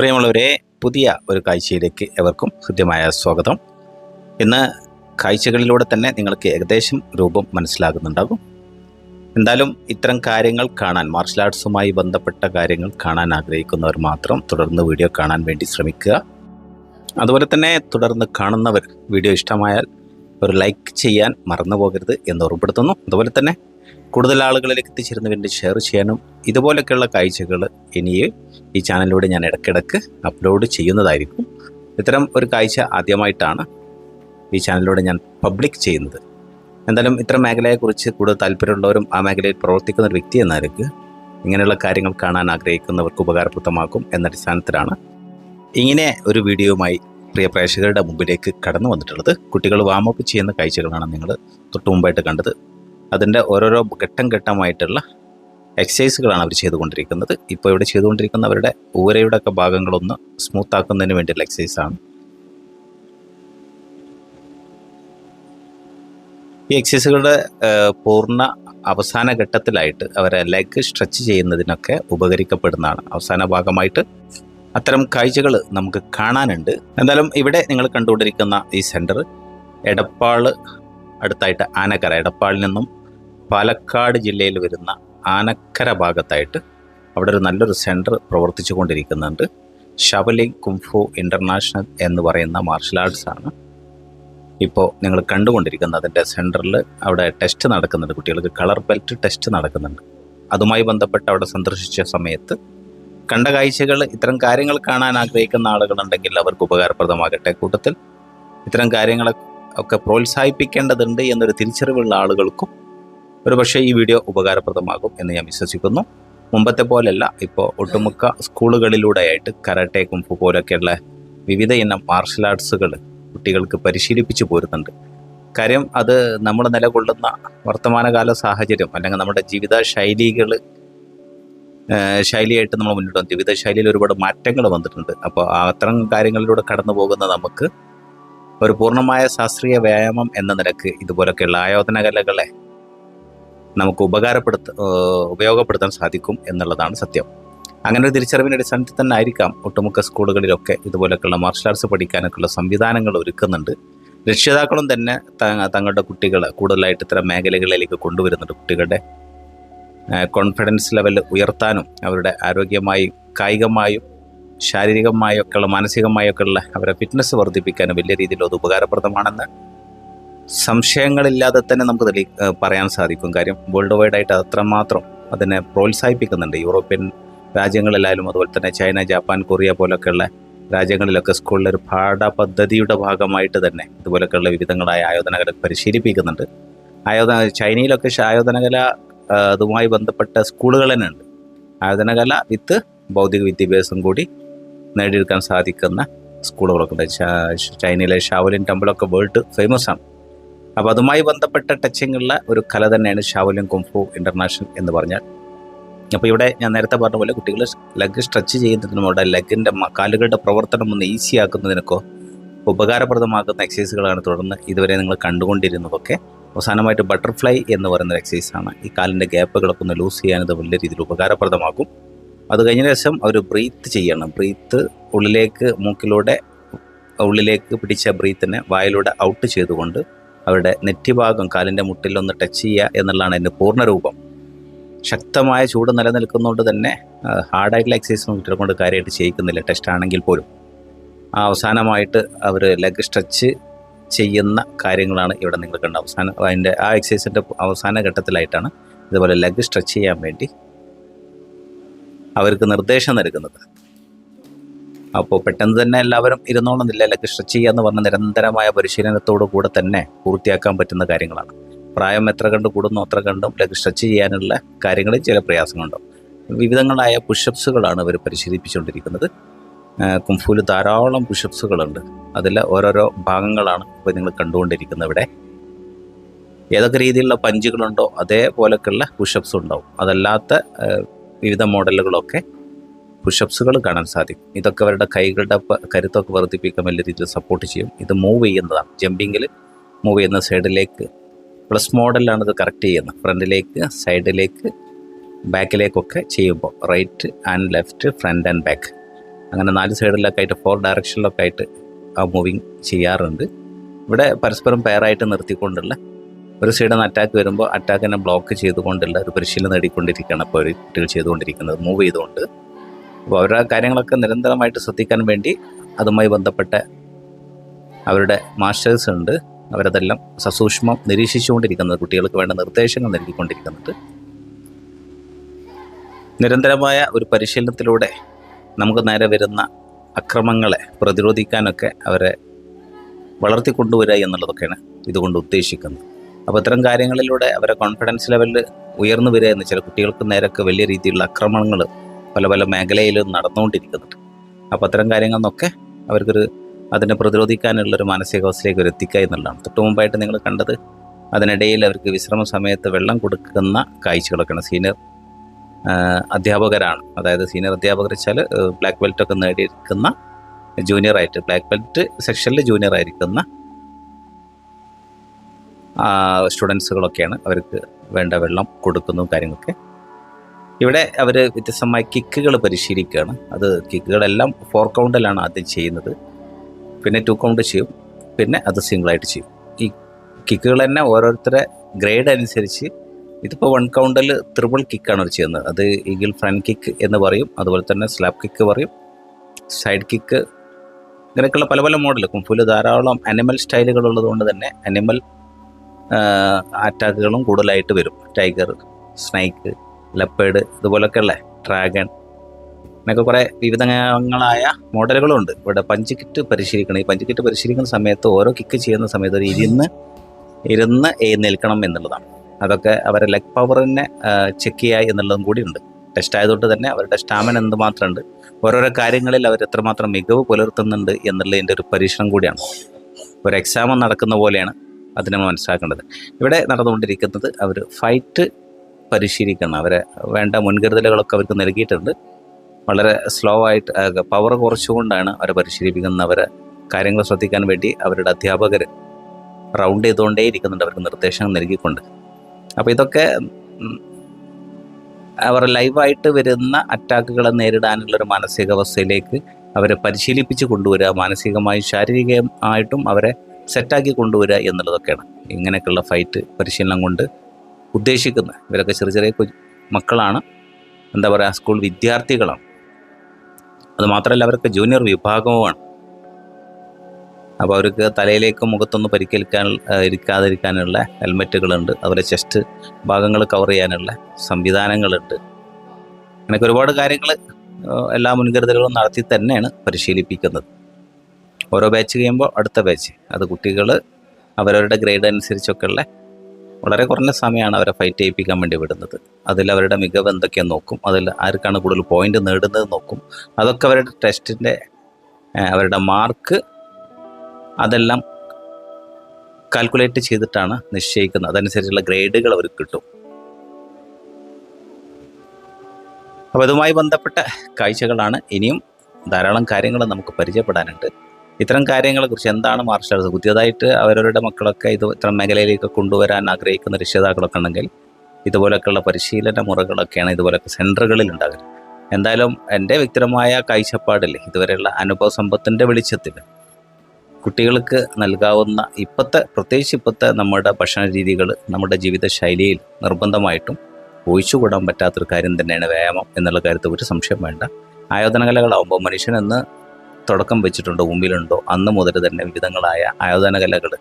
പ്രിയമുള്ളവരെ പുതിയ ഒരു കാഴ്ചയിലേക്ക് എവർക്കും ഹൃദ്യമായ സ്വാഗതം. ഇന്ന് കാഴ്ചകളിലൂടെ തന്നെ നിങ്ങൾക്ക് ഏകദേശം രൂപം മനസ്സിലാകുന്നുണ്ടാകും. എന്തായാലും ഇത്തരം കാര്യങ്ങൾ കാണാൻ മാർഷൽ ആർട്സുമായി ബന്ധപ്പെട്ട കാര്യങ്ങൾ കാണാൻ ആഗ്രഹിക്കുന്നവർ മാത്രം തുടർന്ന് വീഡിയോ കാണാൻ വേണ്ടി ശ്രമിക്കുക. അതുപോലെ തന്നെ തുടർന്ന് കാണുന്നവർ വീഡിയോ ഇഷ്ടമായാൽ ഒരു ലൈക്ക് ചെയ്യാൻ മറന്നു പോകരുത് എന്ന് ഓർമ്മപ്പെടുത്തുന്നു. അതുപോലെ തന്നെ കൂടുതൽ ആളുകളിലേക്ക് എത്തിച്ചേരുന്ന വേണ്ടി ഷെയർ ചെയ്യാനും ഇതുപോലൊക്കെയുള്ള കാഴ്ചകൾ ഇനി ഈ ചാനലിലൂടെ ഞാൻ ഇടയ്ക്കിടയ്ക്ക് അപ്ലോഡ് ചെയ്യുന്നതായിരിക്കും. ഇത്തരം ഒരു കാഴ്ച ആദ്യമായിട്ടാണ് ഈ ചാനലിലൂടെ ഞാൻ പബ്ലിക് ചെയ്യുന്നത്. എന്തായാലും ഇത്തരം മേഖലയെക്കുറിച്ച് കൂടുതൽ താല്പര്യമുള്ളവരും ആ മേഖലയിൽ പ്രവർത്തിക്കുന്ന ഒരു വ്യക്തി എന്ന ഇങ്ങനെയുള്ള കാര്യങ്ങൾ കാണാൻ ആഗ്രഹിക്കുന്നവർക്ക് ഉപകാരപ്രദമാക്കും എന്ന അടിസ്ഥാനത്തിലാണ് ഇങ്ങനെ ഒരു വീഡിയോയുമായി പ്രിയ പ്രേക്ഷകരുടെ മുമ്പിലേക്ക് കടന്നു വന്നിട്ടുള്ളത്. കുട്ടികൾ വാമപ്പ് ചെയ്യുന്ന കാഴ്ചകളാണ് നിങ്ങൾ തൊട്ടു മുമ്പായിട്ട് കണ്ടത്. അതിന്റെ ഓരോരോ ഘട്ടം ഘട്ടമായിട്ടുള്ള എക്സസൈസുകളാണ് അവർ ചെയ്തുകൊണ്ടിരിക്കുന്നത്. ഇപ്പോൾ ഇവിടെ ചെയ്തുകൊണ്ടിരിക്കുന്ന അവരുടെ ഊരയുടെ ഒക്കെ ഭാഗങ്ങളൊന്ന് സ്മൂത്ത് ആക്കുന്നതിന് വേണ്ടിയുള്ള എക്സസൈസാണ് ഈ എക്സസൈസുകളുടെ പൂർണ അവസാന ഘട്ടത്തിലായിട്ട് അവരെ ലെഗ് സ്ട്രെച്ച് ചെയ്യുന്നതിനൊക്കെ ഉപകരിക്കപ്പെടുന്നതാണ്. അവസാന ഭാഗമായിട്ട് അത്തരം കാഴ്ചകൾ നമുക്ക് കാണാനുണ്ട്. എന്തായാലും ഇവിടെ നിങ്ങൾ കണ്ടുകൊണ്ടിരിക്കുന്ന ഈ സെന്റർ എടപ്പാൾ അടുത്തായിട്ട് ആനക്കര. എടപ്പാളിൽ നിന്നും പാലക്കാട് ജില്ലയിൽ വരുന്ന ആനക്കര ഭാഗത്തായിട്ട് അവിടെ ഒരു നല്ലൊരു സെന്റർ പ്രവർത്തിച്ചു കൊണ്ടിരിക്കുന്നുണ്ട്. ഷവലിംഗ് കുംഫു ഇന്റർനാഷണൽ എന്ന് പറയുന്ന മാർഷൽ ആർട്സ് ആണ്. ഇപ്പോൾ നിങ്ങൾ കണ്ടുകൊണ്ടിരിക്കുന്നത് അതിന്റെ സെന്ററിൽ അവിടെ ടെസ്റ്റ് നടക്കുന്നുണ്ട് കുട്ടികൾക്ക്. കളർ ബെൽറ്റ് ടെസ്റ്റ് നടക്കുന്നുണ്ട്. അതുമായി ബന്ധപ്പെട്ട് അവിടെ സന്ദർശിച്ച സമയത്ത് കണ്ട കാഴ്ചകൾ ഇത്തരം കാര്യങ്ങൾ കാണാൻ ആഗ്രഹിക്കുന്ന ആളുകളുണ്ടെങ്കിൽ അവർക്ക് ഉപകാരപ്രദമാകട്ടെ. കൂട്ടത്തിൽ ഇത്തരം കാര്യങ്ങളെ ഒക്കെ പ്രോത്സാഹിപ്പിക്കേണ്ടതുണ്ട് എന്നൊരു തിരിച്ചറിവുള്ള ആളുകൾക്കും ഒരു പക്ഷേ ഈ വീഡിയോ ഉപകാരപ്രദമാകും എന്ന് ഞാൻ വിശ്വസിക്കുന്നു. മുമ്പത്തെ പോലെയല്ല ഇപ്പോൾ ഒട്ടുമുക്ക സ്കൂളുകളിലൂടെയായിട്ട് കരാട്ടെ കുംഫു പോലൊക്കെയുള്ള വിവിധ ഇനം മാർഷൽ ആർട്സുകൾ കുട്ടികൾക്ക് പരിശീലിപ്പിച്ചു പോരുന്നുണ്ട്. കാര്യം അത് നമ്മൾ നിലകൊള്ളുന്ന വർത്തമാനകാല സാഹചര്യം അല്ലെങ്കിൽ നമ്മുടെ ജീവിത ശൈലികൾ ശൈലിയായിട്ട് നമ്മൾ മുന്നോട്ട് വന്നു ജീവിത ശൈലിയിൽ ഒരുപാട് മാറ്റങ്ങൾ വന്നിട്ടുണ്ട്. അപ്പോൾ അത്തരം കാര്യങ്ങളിലൂടെ കടന്നു പോകുന്ന നമുക്ക് ഒരു പൂർണമായ ശാസ്ത്രീയ വ്യായാമം എന്ന നിലയ്ക്ക് ഇതുപോലൊക്കെയുള്ള ആയോധന കലകളെ നമുക്ക് ഉപകാരപ്പെടുത്ത ഉപയോഗപ്പെടുത്താൻ സാധിക്കും എന്നുള്ളതാണ് സത്യം. അങ്ങനെ ഒരു തിരിച്ചറിവിന്റെ അടിസ്ഥാനത്തിൽ തന്നെ ആയിരിക്കാം ഒട്ടുമുക്ക സ്കൂളുകളിലൊക്കെ ഇതുപോലൊക്കെയുള്ള മാർഷൽ ആർട്സ് പഠിക്കാനൊക്കെയുള്ള സംവിധാനങ്ങൾ ഒരുക്കുന്നുണ്ട്. രക്ഷിതാക്കളും തന്നെ തങ്ങളുടെ കുട്ടികളെ കൂടുതലായിട്ട് ഇത്തരം മേഖലകളിലേക്ക് കൊണ്ടുവരുന്നുണ്ട് കുട്ടികളുടെ കോൺഫിഡൻസ് ലെവൽ ഉയർത്താനും അവരുടെ ആരോഗ്യമായും കായികമായും ശാരീരികമായൊക്കെയുള്ള മാനസികമായൊക്കെയുള്ള അവരുടെ ഫിറ്റ്നസ് വർദ്ധിപ്പിക്കാനും വലിയ രീതിയിൽ അത് ഉപകാരപ്രദമാണെന്ന് സംശയങ്ങളില്ലാതെ തന്നെ നമുക്ക് തെളി പറയാൻ സാധിക്കും. കാര്യം വേൾഡ് വൈഡ് ആയിട്ട് അത്രമാത്രം അതിനെ പ്രോത്സാഹിപ്പിക്കുന്നുണ്ട്. യൂറോപ്യൻ രാജ്യങ്ങളിലായാലും അതുപോലെ തന്നെ ചൈന ജപ്പാൻ കൊറിയ പോലൊക്കെയുള്ള രാജ്യങ്ങളിലൊക്കെ സ്കൂളിലെ ഒരു പാഠപദ്ധതിയുടെ ഭാഗമായിട്ട് തന്നെ ഇതുപോലൊക്കെയുള്ള വിവിധങ്ങളായ ആയോധനകല പരിശീലിപ്പിക്കുന്നുണ്ട്. ആയോധന ചൈനയിലൊക്കെ ആയോധനകല അതുമായി ബന്ധപ്പെട്ട സ്കൂളുകൾ തന്നെ ഉണ്ട് ആയോധനകല വിത്ത് ഭൗതിക വിദ്യാഭ്യാസം കൂടി നേടിയെടുക്കാൻ സാധിക്കുന്ന സ്കൂളുകളൊക്കെ ഉണ്ട്. ചൈനയിലെ ഷാവലിൻ ടെമ്പിളൊക്കെ വേൾഡ് ഫേമസ് ആണ്. അപ്പോൾ അതുമായി ബന്ധപ്പെട്ട ടച്ചിങ്ങുള്ള ഒരു കല തന്നെയാണ് ഷാവലിൻ കുംഫു ഇന്റർനാഷണൽ എന്ന് പറഞ്ഞാൽ. അപ്പോൾ ഇവിടെ ഞാൻ നേരത്തെ പറഞ്ഞ പോലെ കുട്ടികൾ ലെഗ് സ്ട്രെച്ച് ചെയ്യുന്നതിനും അവിടെ ലെഗിന്റെ കാലുകളുടെ പ്രവർത്തനം ഒന്ന് ഈസി ആക്കുന്നതിനൊക്കെ ഉപകാരപ്രദമാക്കുന്ന എക്സസൈസുകളാണ് തുടർന്ന് ഇതുവരെ നിങ്ങൾ കണ്ടുകൊണ്ടിരുന്നതൊക്കെ. അവസാനമായിട്ട് ബട്ടർഫ്ലൈ എന്ന് പറയുന്ന എക്സസൈസാണ് ഈ കാലിന്റെ ഗ്യാപ്പുകളൊക്കെ ഒന്ന് ലൂസ് ചെയ്യാൻ ഇത് വലിയ രീതിയിൽ ഉപകാരപ്രദമാകും. അത് കഴിഞ്ഞ ശേഷം അവർ ബ്രീത്ത് ചെയ്യണം. ബ്രീത്ത് ഉള്ളിലേക്ക് മൂക്കിലൂടെ ഉള്ളിലേക്ക് പിടിച്ച ബ്രീത്തിനെ വായിലൂടെ ഔട്ട് ചെയ്തുകൊണ്ട് അവരുടെ നെറ്റിഭാഗം കാലിന്റെ മുട്ടിലൊന്ന് ടച്ച് ചെയ്യുക എന്നുള്ളതാണ് അതിന്റെ പൂർണരൂപം. ശക്തമായ ചൂട് നിലനിൽക്കുന്നതുകൊണ്ട് തന്നെ ഹാർഡായിട്ടുള്ള എക്സസൈസ് കുട്ടികളെ കൊണ്ട് കാര്യമായിട്ട് ചെയ്യിക്കുന്നില്ല. ടെസ്റ്റ് ആണെങ്കിൽ പോലും. ആ അവസാനമായിട്ട് അവർ ലെഗ് സ്ട്രെച്ച് ചെയ്യുന്ന കാര്യങ്ങളാണ് ഇവിടെ നിങ്ങൾ കണ്ട അവസാനം അതിന്റെ ആ എക്സസൈസിന്റെ അവസാന ഘട്ടത്തിലായിട്ടാണ് ഇതുപോലെ ലെഗ് സ്ട്രെച്ച് ചെയ്യാൻ വേണ്ടി അവർക്ക് നിർദ്ദേശം നൽകുന്നത്. അപ്പോൾ പെട്ടെന്ന് തന്നെ എല്ലാവരും ഇരുന്നോളുന്നില്ല അല്ലെങ്കിൽ സ്ട്രെച്ച് എന്ന് പറഞ്ഞ നിരന്തരമായ പരിശീലനത്തോടു കൂടെ തന്നെ പൂർത്തിയാക്കാൻ പറ്റുന്ന കാര്യങ്ങളാണ്. പ്രായം എത്ര കണ്ട് കൂടുന്നു അത്ര കണ്ടും ലെഗ് സ്ട്രെച്ച് ചെയ്യാനുള്ള കാര്യങ്ങളിൽ ചില പ്രയാസങ്ങളുണ്ടാവും വിവിധങ്ങളായ പുഷപ്സുകളാണ് ഇവർ പരിശീലിപ്പിച്ചുകൊണ്ടിരിക്കുന്നത്. കുംഫുവിൽ ധാരാളം പുഷപ്സുകളുണ്ട് അതിൽ ഓരോരോ ഭാഗങ്ങളാണ് ഇപ്പോൾ നിങ്ങൾ കണ്ടുകൊണ്ടിരിക്കുന്നത് ഇവിടെ. ഏതൊക്കെ രീതിയിലുള്ള പഞ്ചുകളുണ്ടോ അതേപോലൊക്കെയുള്ള പുഷപ്സ് ഉണ്ടാവും. അതല്ലാത്ത വിവിധ മോഡലുകളൊക്കെ പുഷപ്സുകൾ കാണാൻ സാധിക്കും. ഇതൊക്കെ അവരുടെ കൈകളുടെ കരുത്തൊക്കെ വർദ്ധിപ്പിക്കാൻ വലിയ രീതിയിൽ സപ്പോർട്ട് ചെയ്യും. ഇത് മൂവ് ചെയ്യുന്നതാണ്. ജമ്പിങ്ങിൽ മൂവ് ചെയ്യുന്ന സൈഡിലേക്ക് പ്ലസ് മോഡലിലാണ് ഇത് കറക്റ്റ് ചെയ്യുന്നത്. ഫ്രണ്ടിലേക്ക് സൈഡിലേക്ക് ബാക്കിലേക്കൊക്കെ ചെയ്യുമ്പോൾ right and left front and back അങ്ങനെ നാല് സൈഡിലൊക്കെ ആയിട്ട് ഫോർ ഡയറക്ഷനിലൊക്കെ ആയിട്ട് ആ മൂവിങ് ചെയ്യാറുണ്ട്. ഇവിടെ പരസ്പരം പെയറായിട്ട് നിർത്തിക്കൊണ്ടുള്ള ഒരു സൈഡിൽ നിന്ന് അറ്റാക്ക് വരുമ്പോൾ അറ്റാക്കിനെ ബ്ലോക്ക് ചെയ്തുകൊണ്ടുള്ള ഒരു പരിശീലനം നേടിക്കൊണ്ടിരിക്കുകയാണ് ഇപ്പോൾ ഒരു കുട്ടികൾ ചെയ്തുകൊണ്ടിരിക്കുന്നത്. മൂവ് ചെയ്തുകൊണ്ട് അപ്പോൾ അവരുടെ കാര്യങ്ങളൊക്കെ നിരന്തരമായിട്ട് ശ്രദ്ധിക്കാൻ വേണ്ടി അതുമായി ബന്ധപ്പെട്ട അവരുടെ മാസ്റ്റേഴ്സ് ഉണ്ട്. അവരതെല്ലാം സസൂക്ഷ്മം നിരീക്ഷിച്ചുകൊണ്ടിരിക്കുന്നത് കുട്ടികൾക്ക് വേണ്ട നിർദ്ദേശങ്ങൾ നൽകിക്കൊണ്ടിരിക്കുന്നുണ്ട് നിരന്തരമായ ഒരു പരിശീലനത്തിലൂടെ നമുക്ക് നേരെ വരുന്ന അക്രമങ്ങളെ പ്രതിരോധിക്കാനൊക്കെ അവരെ വളർത്തിക്കൊണ്ടുവരിക എന്നുള്ളതൊക്കെയാണ് ഇതുകൊണ്ട് ഉദ്ദേശിക്കുന്നത്. അപ്പോൾ ഇത്തരം കാര്യങ്ങളിലൂടെ അവരെ കോൺഫിഡൻസ് ലെവലിൽ ഉയർന്നു വരിക എന്ന് ചില കുട്ടികൾക്ക് നേരൊക്കെ വലിയ രീതിയിലുള്ള ആക്രമണങ്ങൾ പല പല മേഖലയിലും നടന്നുകൊണ്ടിരിക്കുന്നുണ്ട്. അപ്പോൾ അത്തരം കാര്യങ്ങളെന്നൊക്കെ അവർക്കൊരു അതിനെ പ്രതിരോധിക്കാനുള്ളൊരു മാനസികാവസ്ഥയിലേക്ക് ഒരു എത്തിക്കുക എന്നുള്ളതാണ്. തൊട്ട് മുമ്പായിട്ട് നിങ്ങൾ കണ്ടത് അതിനിടയിൽ അവർക്ക് വിശ്രമ സമയത്ത് വെള്ളം കൊടുക്കുന്ന കാഴ്ചകളൊക്കെയാണ്. സീനിയർ അധ്യാപകരാണ്. അതായത് സീനിയർ അധ്യാപകർ വെച്ചാൽ ബ്ലാക്ക് ബെൽറ്റ് ഒക്കെ നേടിയിരിക്കുന്ന ജൂനിയർ ആയിട്ട് ബ്ലാക്ക് ബെൽറ്റ് സെക്ഷനിൽ ജൂനിയർ ആയിരിക്കുന്ന സ്റ്റുഡൻസുകളൊക്കെയാണ് അവർക്ക് വേണ്ട വെള്ളം കൊടുക്കുന്നതും കാര്യങ്ങളൊക്കെ. ഇവിടെ അവർ വ്യത്യസ്തമായ കിക്കുകൾ പരിശീലിക്കുകയാണ്. അത് കിക്കുകളെല്ലാം ഫോർ കൗണ്ടിലാണ് ആദ്യം ചെയ്യുന്നത്. പിന്നെ ടു കൗണ്ട് ചെയ്യും. പിന്നെ അത് സിംഗിളായിട്ട് ചെയ്യും. ഈ കിക്കുകൾ തന്നെ ഓരോരുത്തരെ ഗ്രേഡ് അനുസരിച്ച് ഇതിപ്പോൾ വൺ കൗണ്ടിൽ ത്രിപിൾ കിക്കാണ് അവർ ചെയ്യുന്നത്. അത് ഈഗിൾ ഫ്രണ്ട് കിക്ക് എന്ന് പറയും. അതുപോലെ തന്നെ സ്ലാബ് കിക്ക് പറയും. സൈഡ് കിക്ക് ഇങ്ങനെയൊക്കെയുള്ള പല പല മോഡൽ കുംഫുൽ ധാരാളം അനിമൽ സ്റ്റൈലുകൾ ഉള്ളതുകൊണ്ട് തന്നെ അനിമൽ അറ്റാക്കുകളും കൂടുതലായിട്ട് വരും. ടൈഗർ സ്നൈക്ക് ലെപ്പേഡ് ഇതുപോലൊക്കെ ഉള്ള ഡ്രാഗൺ അങ്ങനെയൊക്കെ കുറേ വിവിധങ്ങളായ മോഡലുകളുണ്ട്. ഇവിടെ പഞ്ച് കിറ്റ് പരിശീലിക്കണം. ഈ പഞ്ച് കിറ്റ് പരിശീലിക്കുന്ന സമയത്ത് ഓരോ കിക്ക് ചെയ്യുന്ന സമയത്ത് ഒരു ഇരുന്ന് ഇരുന്ന് നിൽക്കണം എന്നുള്ളതാണ്. അതൊക്കെ അവരെ ലെഗ് പവറിനെ ചെക്ക് ചെയ്യുക എന്നുള്ളതും കൂടിയുണ്ട്. ടെസ്റ്റ് ആയതുകൊണ്ട് തന്നെ അവരുടെ സ്റ്റാമിന എന്തുമാത്രമുണ്ട് ഓരോരോ കാര്യങ്ങളിൽ അവർ എത്രമാത്രം മികവ് പുലർത്തുന്നുണ്ട് എന്നുള്ളതിന്റെ ഒരു പരീക്ഷണം കൂടിയാണ്. ഒരു എക്സാം നടക്കുന്ന പോലെയാണ് അതിനെ മനസ്സിലാക്കേണ്ടത്. ഇവിടെ നടന്നുകൊണ്ടിരിക്കുന്നത് അവർ ഫൈറ്റ് പരിശീലിക്കണം. അവരെ വേണ്ട മുൻകരുതലുകളൊക്കെ അവർക്ക് നൽകിയിട്ടുണ്ട്. വളരെ സ്ലോ ആയിട്ട് പവർ കുറച്ചുകൊണ്ടാണ് അവരെ പരിശീലിപ്പിക്കുന്നത്. അവരെ കാര്യങ്ങൾ ശ്രദ്ധിക്കാൻ വേണ്ടി അവരുടെ അധ്യാപകർ റൗണ്ട് ചെയ്തുകൊണ്ടേ ഇരിക്കുന്നുണ്ട്. അവർക്ക് നിർദ്ദേശങ്ങൾ നൽകിക്കൊണ്ട്. അപ്പോൾ ഇതൊക്കെ അവർ ലൈവായിട്ട് വരുന്ന അറ്റാക്കുകളെ നേരിടാനുള്ളൊരു മാനസികാവസ്ഥയിലേക്ക് അവരെ പരിശീലിപ്പിച്ച് കൊണ്ടുവരിക മാനസികമായും ശാരീരികമായിട്ടും അവരെ സെറ്റാക്കി കൊണ്ടുവരിക എന്നുള്ളതൊക്കെയാണ്. ഇങ്ങനെയൊക്കെയുള്ള ഫൈറ്റ് പരിശീലനം കൊണ്ട് ഉദ്ദേശിക്കുന്നത്. ഇവരൊക്കെ ചെറിയ ചെറിയ മക്കളാണ്. എന്താ പറയുക സ്കൂൾ വിദ്യാർത്ഥികളാണ്. അതുമാത്രമല്ല അവർക്ക് ജൂനിയർ വിഭാഗവുമാണ്. അപ്പോൾ അവർക്ക് തലയിലേക്ക് മുഖത്തൊന്ന് പരിക്കേൽക്കാൻ ഇരിക്കാതിരിക്കാനുള്ള ഹെൽമെറ്റുകളുണ്ട്. അവരെ ചെസ്റ്റ് ഭാഗങ്ങൾ കവർ ചെയ്യാനുള്ള സംവിധാനങ്ങളുണ്ട്. അങ്ങനെയൊക്കെ ഒരുപാട് കാര്യങ്ങൾ എല്ലാ മുൻകരുതലുകളും നടത്തി തന്നെയാണ് പരിശീലിപ്പിക്കുന്നത്. ഓരോ ബാച്ച് കഴിയുമ്പോൾ അടുത്ത ബാച്ച്. അത് കുട്ടികൾ അവരവരുടെ ഗ്രേഡ് അനുസരിച്ചൊക്കെയുള്ള വളരെ കുറഞ്ഞ സമയമാണ് അവരെ ഫൈറ്റ് ചെയ്യിപ്പിക്കാൻ വേണ്ടി വിടുന്നത്. അതിൽ അവരുടെ മികവ് എന്തൊക്കെയാണ് നോക്കും. അതിൽ ആർക്കാണ് കൂടുതൽ പോയിന്റ് നേടുന്നത് നോക്കും. അതൊക്കെ അവരുടെ ടെസ്റ്റിന്റെ അവരുടെ മാർക്ക് അതെല്ലാം കാൽക്കുലേറ്റ് ചെയ്തിട്ടാണ് നിശ്ചയിക്കുന്നത്. അതനുസരിച്ചുള്ള ഗ്രേഡുകൾ അവർക്ക് കിട്ടും. അപ്പോൾ ഇതുമായി ബന്ധപ്പെട്ട കാഴ്ചകളാണ്. ഇനിയും ധാരാളം കാര്യങ്ങൾ നമുക്ക് പരിചയപ്പെടാനുണ്ട്. ഇത്തരം കാര്യങ്ങളെക്കുറിച്ച് എന്താണ് മാർഷൽ ആർട്സ്? പുതിയതായിട്ട് അവരവരുടെ മക്കളൊക്കെ ഇത് ഇത്തരം മേഖലയിലേക്ക് കൊണ്ടുവരാൻ ആഗ്രഹിക്കുന്ന രക്ഷിതാക്കളൊക്കെ ഉണ്ടെങ്കിൽ ഇതുപോലൊക്കെയുള്ള പരിശീലന മുറകളൊക്കെയാണ് ഇതുപോലൊക്കെ സെന്ററുകളിൽ ഉണ്ടാകുന്നത്. എന്തായാലും എന്റെ വ്യക്തിപരമായ കാഴ്ചപ്പാടിൽ ഇതുവരെയുള്ള അനുഭവ സമ്പത്തിന്റെ വെളിച്ചത്തിൽ കുട്ടികൾക്ക് നൽകാവുന്ന ഇപ്പോഴത്തെ പ്രത്യേകിച്ച് ഇപ്പോഴത്തെ നമ്മുടെ ഭക്ഷണ രീതികൾ നമ്മുടെ ജീവിത ശൈലിയിൽ നിർബന്ധമായിട്ടും ഒഴിച്ചുകൂടാൻ പറ്റാത്തൊരു കാര്യം തന്നെയാണ് വ്യായാമം എന്നുള്ള കാര്യത്തിൽ ഒരു സംശയം വേണ്ട. ആയോധന കലകളാവുമ്പോൾ മനുഷ്യൻ എന്ന് തുടക്കം വെച്ചിട്ടുണ്ടോ മുമ്പിലുണ്ടോ അന്ന് മുതൽ തന്നെ വിവിധങ്ങളായ ആയോധന കലകൾ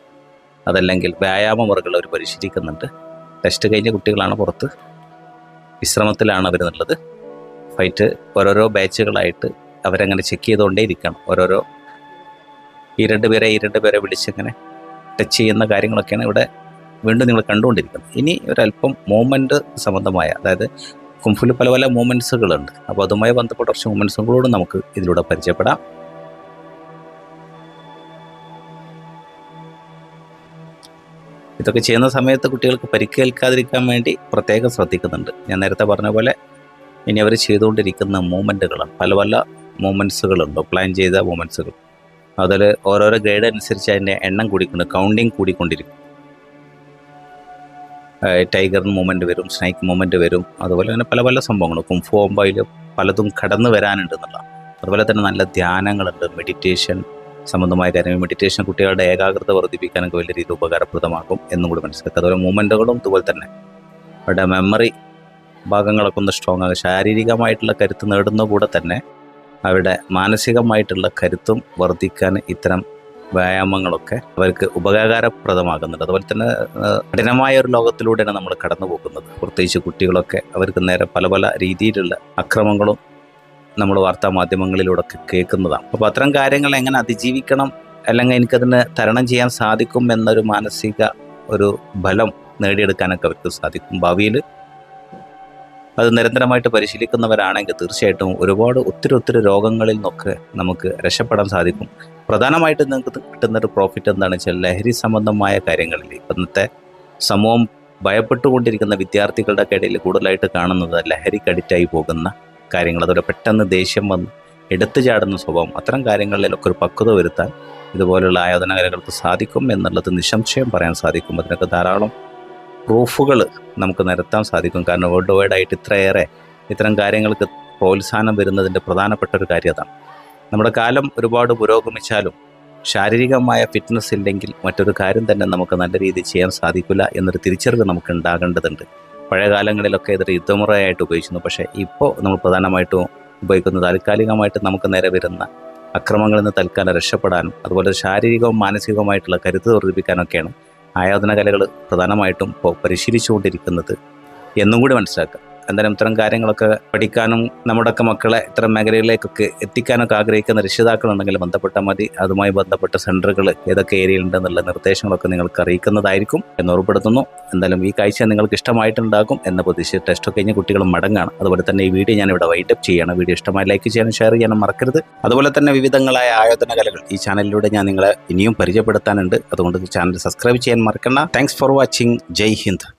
അതല്ലെങ്കിൽ വ്യായാമ മുറകൾ അവർ പരിശീലിക്കുന്നുണ്ട്. ടെസ്റ്റ് കഴിഞ്ഞ കുട്ടികളാണ് പുറത്ത്. വിശ്രമത്തിലാണ് അവർ എന്നുള്ളത് ഫൈറ്റ് ഓരോരോ ബാച്ചുകളായിട്ട് അവരങ്ങനെ ചെക്ക് ചെയ്തുകൊണ്ടേ ഇരിക്കണം. ഓരോരോ ഈ രണ്ട് പേരെ ഈ രണ്ട് പേരെ വിളിച്ചിങ്ങനെ ടച്ച് ചെയ്യുന്ന കാര്യങ്ങളൊക്കെയാണ് ഇവിടെ വീണ്ടും നിങ്ങൾ കണ്ടുകൊണ്ടിരിക്കുന്നത്. ഇനി ഒരല്പം മൂവ്മെന്റ് സംബന്ധമായ അതായത് കുംഫുൽ പല പല മൂവ്മെന്റ്സുകളുണ്ട് അപ്പോൾ അതുമായി ബന്ധപ്പെട്ട കുറച്ച് മൂവ്മെന്റ്സുകളോടും നമുക്ക് ഇതിലൂടെ പരിചയപ്പെടാം. ഇതൊക്കെ ചെയ്യുന്ന സമയത്ത് കുട്ടികൾക്ക് പരിക്കേൽക്കാതിരിക്കാൻ വേണ്ടി പ്രത്യേകം ശ്രദ്ധിക്കുന്നുണ്ട്. ഞാൻ നേരത്തെ പറഞ്ഞ പോലെ ഇനി അവർ ചെയ്തുകൊണ്ടിരിക്കുന്ന മൂവ്മെന്റുകളാണ് പല പല മൂവ്മെന്റ്സുകളുണ്ട് പ്ലാൻ ചെയ്ത മൂവ്മെന്റ്സുകൾ അതിൽ ഓരോരോ ഗ്രേഡ് അനുസരിച്ച് അതിന്റെ എണ്ണം കൂടിക്കൊണ്ട് കൗണ്ടിങ് കൂടിക്കൊണ്ടിരിക്കും. ടൈഗർ മൂവ്മെന്റ് വരും സ്നൈക്ക് മൂവ്മെന്റ് വരും. അതുപോലെ തന്നെ പല പല സംഭവങ്ങളും. കുംഫു ഓമ്പയിൽ പലതും കടന്നു വരാനുണ്ട് എന്നുള്ള. അതുപോലെ തന്നെ നല്ല ധ്യാനങ്ങളുണ്ട്. മെഡിറ്റേഷൻ സംബന്ധമായ കാര്യങ്ങൾ മെഡിറ്റേഷൻ കുട്ടികളുടെ ഏകാഗ്രത വർദ്ധിപ്പിക്കാനൊക്കെ വലിയ രീതിയിൽ ഉപകാരപ്രദമാകും എന്നും കൂടി മനസ്സിലാക്കുക അതുപോലെ മൂവ്മെന്റുകളും അതുപോലെ തന്നെ. അവരുടെ മെമ്മറി ഭാഗങ്ങളൊക്കെ ഒന്ന് സ്ട്രോങ് ആകും. ശാരീരികമായിട്ടുള്ള കരുത്ത് നേടുന്ന കൂടെ തന്നെ അവരുടെ മാനസികമായിട്ടുള്ള കരുത്തും വർദ്ധിക്കാൻ ഇത്തരം വ്യായാമങ്ങളൊക്കെ അവർക്ക് ഉപകാരപ്രദമാകുന്നുണ്ട്. അതുപോലെ തന്നെ കഠിനമായ ഒരു ലോകത്തിലൂടെയാണ് നമ്മൾ കടന്നു പോകുന്നത് പ്രത്യേകിച്ച് കുട്ടികളൊക്കെ അവർക്ക് നേരെ പല പല രീതിയിലുള്ള അക്രമങ്ങളും നമ്മൾ വാർത്താ മാധ്യമങ്ങളിലൂടെ കേൾക്കുന്നതാണ്. അപ്പോൾ അത്തരം കാര്യങ്ങൾ എങ്ങനെ അതിജീവിക്കണം അല്ലെങ്കിൽ എനിക്കതിന് തരണം ചെയ്യാൻ സാധിക്കും എന്നൊരു മാനസിക ഒരു ബലം നേടിയെടുക്കാനൊക്കെ അവർക്ക് സാധിക്കും. ഭാവിയിൽ അത് നിരന്തരമായിട്ട് പരിശീലിക്കുന്നവരാണെങ്കിൽ തീർച്ചയായിട്ടും ഒരുപാട് ഒത്തിരി ഒത്തിരി രോഗങ്ങളിൽ നിന്നൊക്കെ നമുക്ക് രക്ഷപ്പെടാൻ സാധിക്കും. പ്രധാനമായിട്ട് നിങ്ങൾക്ക് കിട്ടുന്ന ഒരു പ്രോഫിറ്റ് എന്താണ് വെച്ചാൽ ലഹരി സംബന്ധമായ കാര്യങ്ങളിൽ ഇന്നത്തെ സമൂഹം ഭയപ്പെട്ടുകൊണ്ടിരിക്കുന്ന വിദ്യാർത്ഥികളുടെ ഇടയിൽ കൂടുതലായിട്ട് കാണുന്നത് ലഹരിക്ക് അഡിക്റ്റായി പോകുന്ന കാര്യങ്ങൾ അതുപോലെ പെട്ടെന്ന് ദേഷ്യം വന്ന് എടുത്തു ചാടുന്ന സ്വഭാവം അത്തരം കാര്യങ്ങളിലൊക്കെ ഒരു പക്വത വരുത്താൻ ഇതുപോലുള്ള ആയോധനകലകൾക്ക് സാധിക്കും എന്നുള്ളത് നിസ്സംശയം പറയാൻ സാധിക്കും. അതിനൊക്കെ ധാരാളം പ്രൂഫുകൾ നമുക്ക് നിരത്താൻ സാധിക്കും. കാരണം വേൾഡ് വൈഡ് ആയിട്ട് ഇത്രയേറെ ഇത്തരം കാര്യങ്ങൾക്ക് പ്രോത്സാഹനം വരുന്നതിന്റെ പ്രധാനപ്പെട്ട ഒരു കാര്യം അതാണ്. നമ്മുടെ കാലം ഒരുപാട് പുരോഗമിച്ചാലും ശാരീരികമായ ഫിറ്റ്നസ് ഇല്ലെങ്കിൽ മറ്റൊരു കാര്യം തന്നെ നമുക്ക് നല്ല രീതിയിൽ ചെയ്യാൻ സാധിക്കില്ല എന്നൊരു തിരിച്ചറിവ് നമുക്ക് ഉണ്ടാകേണ്ടതുണ്ട്. പഴയ കാലങ്ങളിലൊക്കെ ഇതൊരു യുദ്ധമുറയായിട്ട് ഉപയോഗിച്ചിരുന്നു. പക്ഷേ ഇപ്പോൾ നമ്മൾ പ്രധാനമായിട്ടും ഉപയോഗിക്കുന്നത് താൽക്കാലികമായിട്ട് നമുക്ക് നേരെ വരുന്ന അക്രമങ്ങളിൽ നിന്ന് തൽക്കാലം രക്ഷപ്പെടാനും അതുപോലെ ശാരീരികവും മാനസികവുമായിട്ടുള്ള കരുത്ത് വർദ്ധിപ്പിക്കാനൊക്കെയാണ് ആയോധന കലകൾ പ്രധാനമായിട്ടും ഇപ്പോൾ പരിശീലിച്ചുകൊണ്ടിരിക്കുന്നത് എന്നും കൂടി മനസ്സിലാക്കുക. എന്തായാലും ഇത്തരം കാര്യങ്ങളൊക്കെ പഠിക്കാനും നമ്മുടെയൊക്കെ മക്കളെ ഇത്തരം മേഖലകളിലേക്കൊക്കെ എത്തിക്കാനൊക്കെ ആഗ്രഹിക്കുന്ന രക്ഷിതാക്കളുണ്ടെങ്കിൽ ബന്ധപ്പെട്ടാൽ മതി. അതുമായി ബന്ധപ്പെട്ട സെന്ററുകൾ ഏതൊക്കെ ഏരിയയിലുണ്ടെന്നുള്ള നിർദ്ദേശങ്ങളൊക്കെ നിങ്ങൾക്ക് അറിയിക്കുന്നതായിരിക്കും എന്ന് ഉറപ്പെടുത്തുന്നു എന്തായാലും ഈ കാഴ്ച നിങ്ങൾക്ക് ഇഷ്ടമായിട്ടുണ്ടാകും എന്ന പ്രതീക്ഷിച്ച് ടെസ്റ്റ് കഴിഞ്ഞ കുട്ടികൾ മടങ്ങാണ്. അതുപോലെ തന്നെ ഈ വീഡിയോ ഞാൻ ഇവിടെ വൈൻഡപ്പ് ചെയ്യണം. വീഡിയോ ഇഷ്ടമായി ലൈക്ക് ചെയ്യാനും ഷെയർ ചെയ്യാനും മറക്കരുത്. അതുപോലെ തന്നെ വിവിധങ്ങളായ ആയോധന കലകൾ ഈ ചാനലിലൂടെ ഞാൻ നിങ്ങളെ ഇനിയും പരിചയപ്പെടുത്താനുണ്ട്. അതുകൊണ്ട് ചാനൽ സബ്സ്ക്രൈബ് ചെയ്യാൻ മറക്കണ്ട. Thanks for watching Jai Hind.